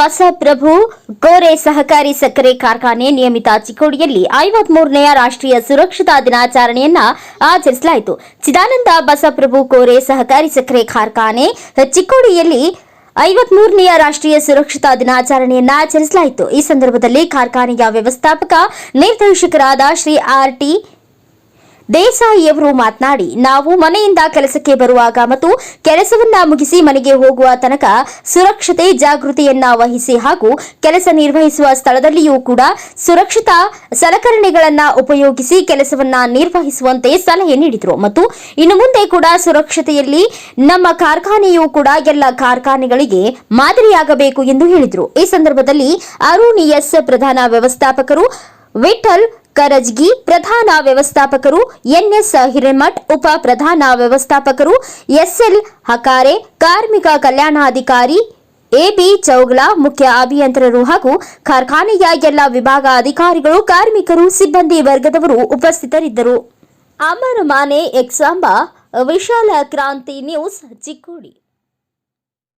ಬಸಪ್ರಭು ಕೋರೆ ಸಹಕಾರಿ ಸಕ್ಕರೆ ಕಾರ್ಖಾನೆ ನಿಯಮಿತ ಚಿಕ್ಕೋಡಿಯಲ್ಲಿ ಐವತ್ಮೂರನೆಯ ರಾಷ್ಟ್ರೀಯ ಸುರಕ್ಷತಾ ದಿನಾಚರಣೆಯನ್ನ ಆಚರಿಸಲಾಯಿತು. ಚಿದಾನಂದ, ಬಸಪ್ರಭು ಕೋರೆ ಸಹಕಾರಿ ಸಕ್ಕರೆ ಕಾರ್ಖಾನೆ ಚಿಕ್ಕೋಡಿಯಲ್ಲಿ ಐವತ್ಮೂರನೆಯ ರಾಷ್ಟ್ರೀಯ ಸುರಕ್ಷತಾ ದಿನಾಚರಣೆಯನ್ನ ಆಚರಿಸಲಾಯಿತು. ಈ ಸಂದರ್ಭದಲ್ಲಿ ಕಾರ್ಖಾನೆಯ ವ್ಯವಸ್ಥಾಪಕ, ನಿರ್ದೇಶಕರಾದ ಶ್ರೀ ಆರ್ ಟಿ ದೇಸಾಯಿಯವರು ಮಾತನಾಡಿ, ನಾವು ಮನೆಯಿಂದ ಕೆಲಸಕ್ಕೆ ಬರುವಾಗ ಮತ್ತು ಕೆಲಸವನ್ನ ಮುಗಿಸಿ ಮನೆಗೆ ಹೋಗುವ ತನಕ ಸುರಕ್ಷತೆ, ಜಾಗೃತಿಯನ್ನ ವಹಿಸಿ ಹಾಗೂ ಕೆಲಸ ನಿರ್ವಹಿಸುವ ಸ್ಥಳದಲ್ಲಿಯೂ ಕೂಡ ಸುರಕ್ಷತಾ ಸಲಕರಣೆಗಳನ್ನ ಉಪಯೋಗಿಸಿ ಕೆಲಸವನ್ನ ನಿರ್ವಹಿಸುವಂತೆ ಸಲಹೆ ನೀಡಿದರು. ಮತ್ತು ಇನ್ನು ಮುಂದೆ ಕೂಡ ಸುರಕ್ಷತೆಯಲ್ಲಿ ನಮ್ಮ ಕಾರ್ಖಾನೆಯೂ ಕೂಡ ಎಲ್ಲ ಕಾರ್ಖಾನೆಗಳಿಗೆ ಮಾದರಿಯಾಗಬೇಕು ಎಂದು ಹೇಳಿದರು. ಈ ಸಂದರ್ಭದಲ್ಲಿ ಅರುಣ್ ಎಸ್ ಪ್ರಧಾನ ವ್ಯವಸ್ಥಾಪಕರು ವಿಠಲ್ ಕರಜ್ಗಿ ಪ್ರಧಾನ ವ್ಯವಸ್ಥಾಪಕರು, ಎನ್ಎಸ್ ಹಿರೇಮಠ್ ಉಪ ಪ್ರಧಾನ ವ್ಯವಸ್ಥಾಪಕರು, ಎಸ್ಎಲ್ ಹಕಾರೆ, ಕಾರ್ಮಿಕ ಕಲ್ಯಾಣಾಧಿಕಾರಿ, ಎಬಿ ಚೌಗ್ಲಾ, ಮುಖ್ಯ ಅಭಿಯಂತರರು ಹಾಗೂ ಕಾರ್ಖಾನೆಯ ಎಲ್ಲ ವಿಭಾಗ ಅಧಿಕಾರಿಗಳು, ಕಾರ್ಮಿಕರು, ಸಿಬ್ಬಂದಿ ವರ್ಗದವರು ಉಪಸ್ಥಿತರಿದ್ದರು. ಅಮರ ಮಾನೆ ಎಕ್ಸಾಂಬ, ವಿಶಾಲ ಕ್ರಾಂತಿ ನ್ಯೂಸ್ ಚಿಕ್ಕೋಡಿ.